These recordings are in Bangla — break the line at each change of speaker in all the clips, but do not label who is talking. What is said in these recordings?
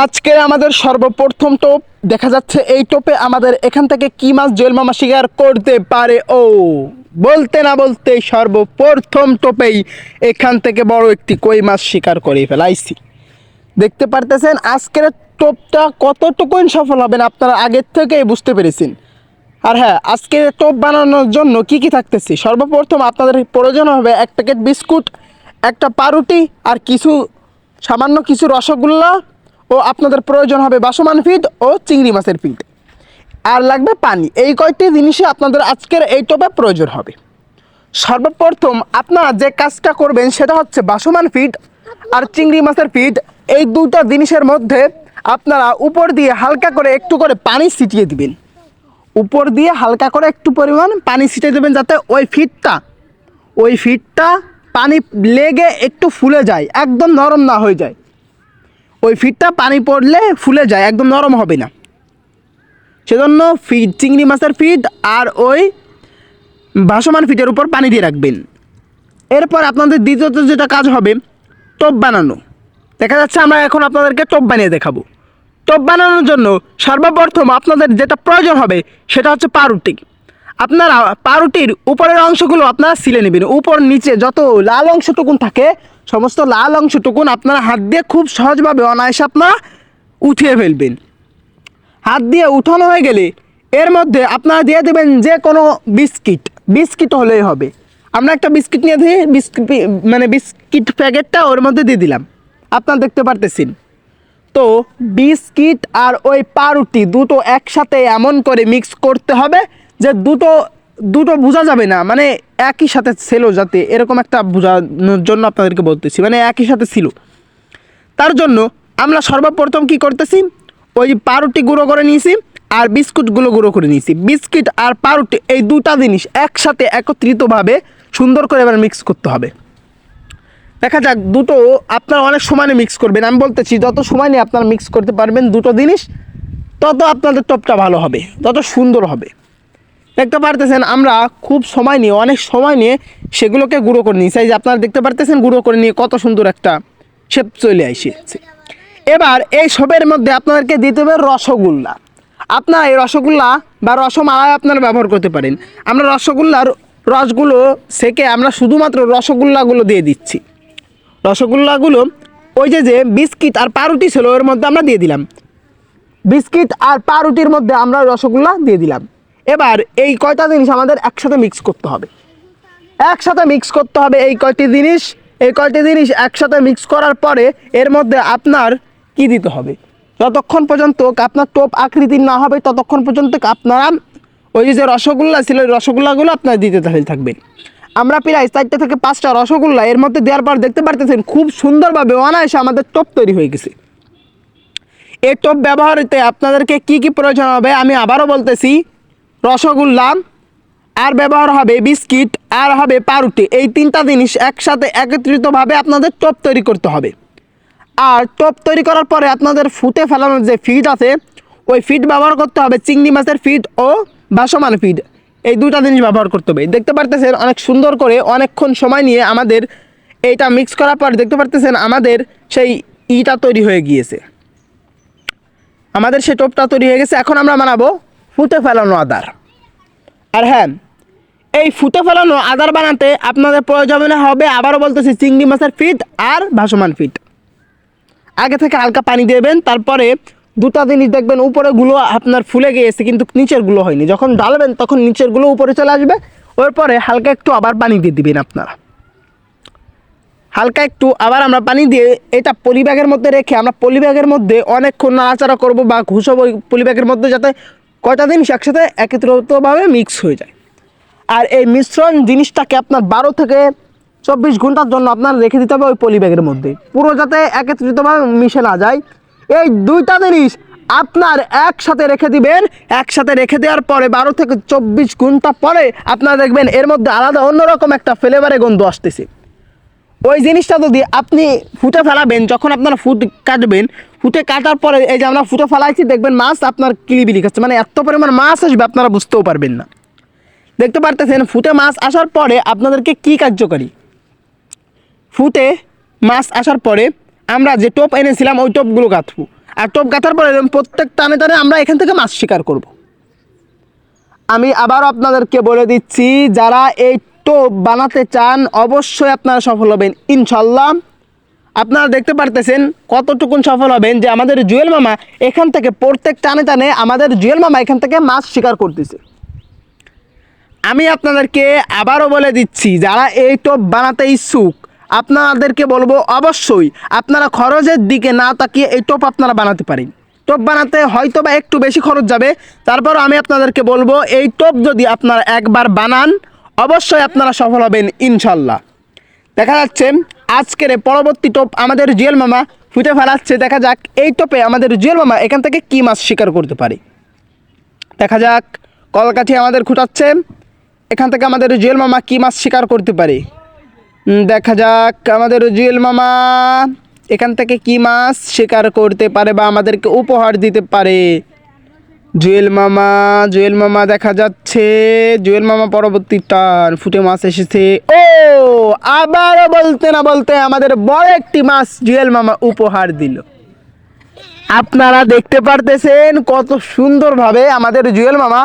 আজকে আমাদের সর্বপ্রথম টোপ দেখা যাচ্ছে এই টোপে আমাদের এখান থেকে কি মাছ জোয়েল মামা শিকার করতে পারে? ও, বলতে না বলতে সর্বপ্রথম টোপেই এখান থেকে বড় একটি কই মাছ শিকার করে ফেলাইছি। দেখতে পারতেছেন আজকের টোপটা কতটুকুন সফল হবেন আপনারা আগের থেকেই বুঝতে পেরেছেন। আর হ্যাঁ আজকে টোপ বানানোর জন্য কি কি থাকতেছি? সর্বপ্রথম আপনাদের প্রয়োজন হবে এক প্যাকেট বিস্কুট, একটা পাউরুটি আর কিছু সামান্য কিছু রসগোল্লা ও আপনাদের প্রয়োজন হবে বাসমান ফিড ও চিংড়ি মাছের ফিড। আর লাগবে পানি। এই কয়টি জিনিসই আপনাদের আজকের এই টোপে প্রয়োজন হবে। সর্বপ্রথম আপনারা যে কাজটা করবেন সেটা হচ্ছে বাসমান ফিড আর চিংড়ি মাছের ফিড। এই দুটো জিনিসের মধ্যে আপনারা উপর দিয়ে হালকা করে একটু করে পানি ছিটিয়ে দিবেন। উপর দিয়ে হালকা করে একটু পরিমাণ পানি ছিটিয়ে দেবেন যাতে ওই ফিটটা ওই ফিটটা পানি লেগে একটু ফুলে যায়, একদম নরম না হয়ে যায়। ওই ফিটটা পানি পড়লে ফুলে যায়, একদম নরম হবে না। সেজন্য ফিড চিংড়ি মাছের ফিড আর ওই ভাসমান ফিটের উপর পানি দিয়ে রাখবেন। এরপর আপনাদের দ্বিতীয়ত যেটা কাজ হবে, টপ বানানো। দেখা যাচ্ছে আমরা এখন আপনাদেরকে টপ বানিয়ে দেখাবো। টপ বানানোর জন্য সর্বপ্রথম আপনাদের যেটা প্রয়োজন হবে, সেটা হচ্ছে পাউরুটি। আপনারা পাউরুটির উপরের অংশগুলো আপনারা সিলে নেবেন। উপর, নিচে যত লাল অংশটুকুন থাকে সমস্ত লাল অংশটুকুন আপনারা হাত দিয়ে খুব সহজভাবে অনায়াসে আপনারা উঠিয়ে ফেলবেন। হাত দিয়ে উঠানো হয়ে গেলে এর মধ্যে আপনারা দিয়ে দেবেন যে কোনো বিস্কিট। বিস্কিট হলেই হবে। আমরা একটা বিস্কিট নিয়ে দিই, বিস্কিট মানে বিস্কিট প্যাকেটটা ওর মধ্যে দিয়ে দিলাম। আপনারা দেখতে পারতেছেন। তো বিস্কিট আর ওই পাউরুটি দুটো একসাথে এমন করে মিক্স করতে হবে যে দুটো দুটো বোঝা যাবে না মানে একই সাথে ছিল যাতে এরকম একটা বোঝানোর জন্য আপনাদেরকে বলতেছি মানে একই সাথে ছিল। তার জন্য আমরা সর্বপ্রথম কি করতেছি, ওই পাউরুটি গুঁড়ো করে নিয়েছি আর বিস্কুটগুলো গুঁড়ো করে নিয়েছি। বিস্কিট আর পাউরুটি এই দুটা জিনিস একসাথে একত্রিতভাবে সুন্দর করে এবার মিক্স করতে হবে। দেখা যাক, দুটো আপনারা অনেক সময় মিক্স করবেন। আমি বলতেছি, যত সময় নিয়ে আপনারা মিক্স করতে পারবেন দুটো জিনিস, তত আপনাদের টপটা ভালো হবে, তত সুন্দর হবে। দেখতে পারতেছেন, আমরা খুব সময় নিয়ে, অনেক সময় নিয়ে সেগুলোকে গুঁড়ো করে এই যে আপনারা দেখতে পারতেছেন, গুঁড়ো করে নিয়ে কত সুন্দর একটা শেপ চলে এসেছে এবার এই সবের মধ্যে আপনাদেরকে দিতে হবে রসগোল্লা। আপনারা এই রসগোল্লা বা রসমালাই আপনারা ব্যবহার করতে পারেন। আমরা রসগোল্লার রসগুলো সেকে আমরা শুধুমাত্র রসগোল্লাগুলো দিয়ে দিচ্ছি। রসগোল্লাগুলো ওই যে যে বিস্কিট আর পাউরুটি ছিল, ওর মধ্যে আমরা দিয়ে দিলাম। বিস্কিট আর পাউরুটির মধ্যে আমরা রসগোল্লা দিয়ে দিলাম। এবার এই কয়টা জিনিস আমাদের একসাথে মিক্স করতে হবে। একসাথে মিক্স করতে হবে এই কয়টি জিনিস। এই কয়টি জিনিস একসাথে মিক্স করার পরে এর মধ্যে আপনার কি দিতে হবে? যতক্ষণ পর্যন্ত আপনার টোপ আকৃতির না হবে, ততক্ষণ পর্যন্ত আপনারা ওই যে রসগোল্লা ছিল, ওই রসগোল্লাগুলো আপনার দিতে তাহলে থাকবেন আমরা প্রায় চারটে থেকে পাঁচটা রসগোল্লা এর মধ্যে দেওয়ার পর দেখতে পারতেছেন খুব সুন্দরভাবে অনায়াসে আমাদের টোপ তৈরি হয়ে গেছে। এই টোপ ব্যবহারিতে আপনাদেরকে কি কি প্রয়োজন হবে আমি আবারও বলতেছি রসগোল্লা আর ব্যবহার হবে বিস্কিট আর হবে পাউরুটি। এই তিনটা জিনিস একসাথে একত্রিতভাবে আপনাদের টোপ তৈরি করতে হবে। আর টোপ তৈরি করার পরে আপনাদের ফুটে ফেলানোর যে ফিড আছে, ওই ফিড ব্যবহার করতে হবে চিংড়ি মাছের ফিড ও বাসমান ফিড এই দুটা জিনিস ব্যবহার করতে হবে। দেখতে পারতেছেন অনেক সুন্দর করে অনেকক্ষণ সময় নিয়ে আমাদের এইটা মিক্স করার পর দেখতে পারতেছেন আমাদের সেই ইটা তৈরি হয়ে গিয়েছে। আমাদের সেই টোপটা তৈরি হয়ে গেছে। এখন আমরা বানাবো ফুটে ফেলানো আদার। আর হ্যাঁ এই ফুটে ফেলানো আদার বানাতে আপনাদের প্রয়োজন হবে, আবারও বলতেছি, চিংড়ি মাছের ফিট আর ভাসমান ফিট। আগে থেকে হালকা পানি দেবেন, তারপরে দুটা জিনিস দেখবেন, উপরে গুলো আপনার ফুলে গিয়েছে, কিন্তু নিচেরগুলো হয়নি। যখন ডালবেন তখন নিচেরগুলো উপরে চলে আসবে, ওর পরে হালকা একটু আবার পানি দিয়ে দিবেন আপনারা। হালকা একটু আবার আমরা পানি দিয়ে এটা পলিব্যাগের মধ্যে রেখে আমরা পলিব্যাগের মধ্যে অনেকক্ষণ নাড়াচাড়া করব বা ঘুষব পলিব্যাগের মধ্যে যাতে কয়টা জিনিস একসাথে একত্রিতভাবে মিক্স হয়ে যায়। আর এই মিশ্রণ জিনিসটাকে আপনার বারো থেকে চব্বিশ ঘণ্টার জন্য আপনার রেখে দিতে হবে ওই পলিব্যাগের মধ্যে। পুরো যাতে একত্রিতভাবে মিশে না যায়। এই দুইটা জিনিস আপনার একসাথে রেখে দিবেন। একসাথে রেখে দেওয়ার পরে বারো থেকে চব্বিশ ঘণ্টা পরে আপনারা দেখবেন এর মধ্যে আলাদা অন্যরকম একটা ফ্লেভারে গন্ধ আসতেছে। ওই জিনিসটা যদি আপনি ফুটে ফেলাবেন, যখন আপনারা ফুট কাটবেন, ফুটে কাটার পরে এই যে আমরা ফুটে ফেলাইছি, দেখবেন মাছ আপনার কিলিবিলি খাচ্ছে। মানে এত পরিমাণ মাছ আসবে, আপনারা বুঝতেও পারবেন না। দেখতে পারতেছেন, ফুটে মাছ আসার পরে আপনাদেরকে কি কার্যকরী? ফুটে মাছ আসার পরে আমরা যে টোপ এনেছিলাম, ওই টোপগুলো কাটবো। আর টোপ গাঁথার পরে প্রত্যেক টানে টানে আমরা এখান থেকে মাছ শিকার করব। আমি আবার আপনাদেরকে বলে দিচ্ছি, যারা এই টোপ বানাতে চান, অবশ্যই আপনারা সফল হবেন ইনশাল্লাহ আপনারা দেখতে পারতেছেন কতটুকুন সফল হবেন যে আমাদের জুয়েল মামা এখান থেকে প্রত্যেক টানে টানে আমাদের জুয়েল মামা এখান থেকে মাছ শিকার করতেছে। আমি আপনাদেরকে আবারও বলে দিচ্ছি, যারা এই টোপ বানাতে ইচ্ছুক, আপনাদেরকে বলব অবশ্যই আপনারা খরচের দিকে না তাকিয়ে এই টোপ আপনারা বানাতে পারেন। টোপ বানাতে হয়তো বা একটু বেশি খরচ যাবে, তারপরও আমি আপনাদেরকে বলব এই টোপ যদি আপনারা একবার বানান অবশ্যই আপনারা সফল হবেন, ইনশাল্লাহ। দেখা যাচ্ছে, আজকের পরবর্তী টোপ আমাদের জুয়েল মামা ফুটে ফেলাচ্ছে। দেখা যাক, এই টোপে আমাদের জুয়েল মামা এখান থেকে কী মাছ শিকার করতে পারে। দেখা যাক, কলকাঠি আমাদের খুঁটাচ্ছে। এখান থেকে আমাদের জুয়েল মামা কী মাছ শিকার করতে পারে? দেখা যাক, আমাদের জুয়েল মামা এখান থেকে কী মাছ শিকার করতে পারে বা আমাদেরকে উপহার দিতে পারে। জুয়েল মামা জুয়েল মামা দেখা যাচ্ছে। জুয়েল মামা পরবর্তী টান ফুটে মাছ এসেছে। ও, আবারও বলতে না বলতে আমাদের বড় একটি মাছ জুয়েল মামা উপহার দিল। আপনারা দেখতে পারতেছেন কত সুন্দরভাবে আমাদের জুয়েল মামা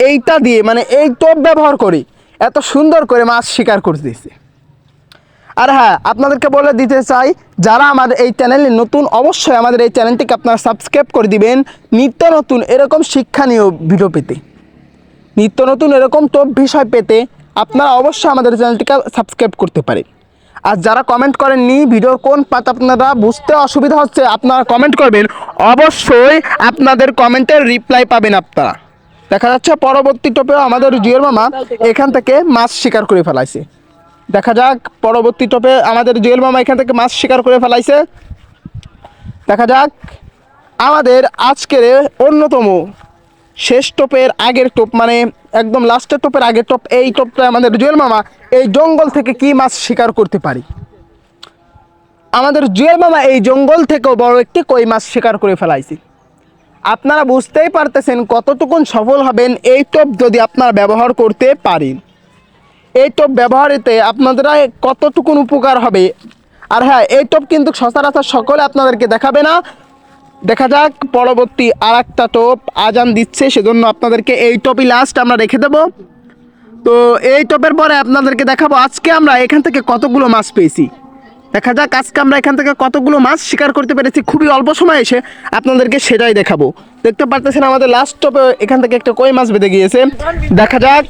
এইটা দিয়ে মানে এই টোপ ব্যবহার করে এত সুন্দর করে মাছ শিকার করতেছে। আর হ্যাঁ আপনাদেরকে বলে দিতে চাই, যারা আমাদের এই চ্যানেলে নতুন, অবশ্যই আমাদের এই চ্যানেলটিকে আপনারা সাবস্ক্রাইব করে দিবেন। নিত্য নতুন এরকম শিক্ষণীয় ভিডিও পেতে। নিত্য নতুন এরকম টপ বিষয় পেতে আপনারা অবশ্যই আমাদের চ্যানেলটিকে সাবস্ক্রাইব করতে পারেন। আর যারা কমেন্ট করেননি ভিডিওর কোন পাত আপনারা বুঝতে অসুবিধা হচ্ছে, আপনারা কমেন্ট করবেন। অবশ্যই আপনাদের কমেন্টের রিপ্লাই পাবেন আপনারা। দেখা যাচ্ছে পরবর্তী টপেও আমাদের জিওর মামা এখান থেকে মাছ শিকার করে ফেলাইছে। দেখা যাক, পরবর্তী টপে আমাদের জুয়েল মামা এখান থেকে মাছ শিকার করে ফেলাইছে। দেখা যাক, আমাদের আজকের অন্যতম শেষ টোপের আগের টোপ মানে একদম লাস্টের টোপের আগের টোপ, এই টোপটা আমাদের জুয়েল মামা, এই জঙ্গল থেকে কি মাছ শিকার করতে পারি? আমাদের জুয়েল মামা এই জঙ্গল থেকেও বড় একটি কই মাছ শিকার করে ফেলাইছি। আপনারা বুঝতেই পারতেছেন কতটুকুন সফল হবেন এই টোপ যদি আপনারা ব্যবহার করতে পারেন। এই টপ ব্যবহারেতে আপনাদের কতটুকুন উপকার হবে? আর হ্যাঁ এই টপ কিন্তু সচরাচর সকলে আপনাদেরকে দেখাবে না। দেখা যাক পরবর্তী আর একটা টোপ আজান দিচ্ছে, সেজন্য আপনাদেরকে এই টপই লাস্ট আমরা রেখে দেব। তো এই টপের পরে আপনাদেরকে দেখাবো আজকে আমরা এখান থেকে কতগুলো মাছ পেয়েছি। দেখা যাক আজকে আমরা এখান থেকে কতগুলো মাছ শিকার করতে পেরেছি। খুবই অল্প সময় এসে আপনাদেরকে সেটাই দেখাবো। দেখতে পারতেছেন আমাদের লাস্ট টপে এখান থেকে একটা কই মাছ বেঁধে গিয়েছে। দেখা যাক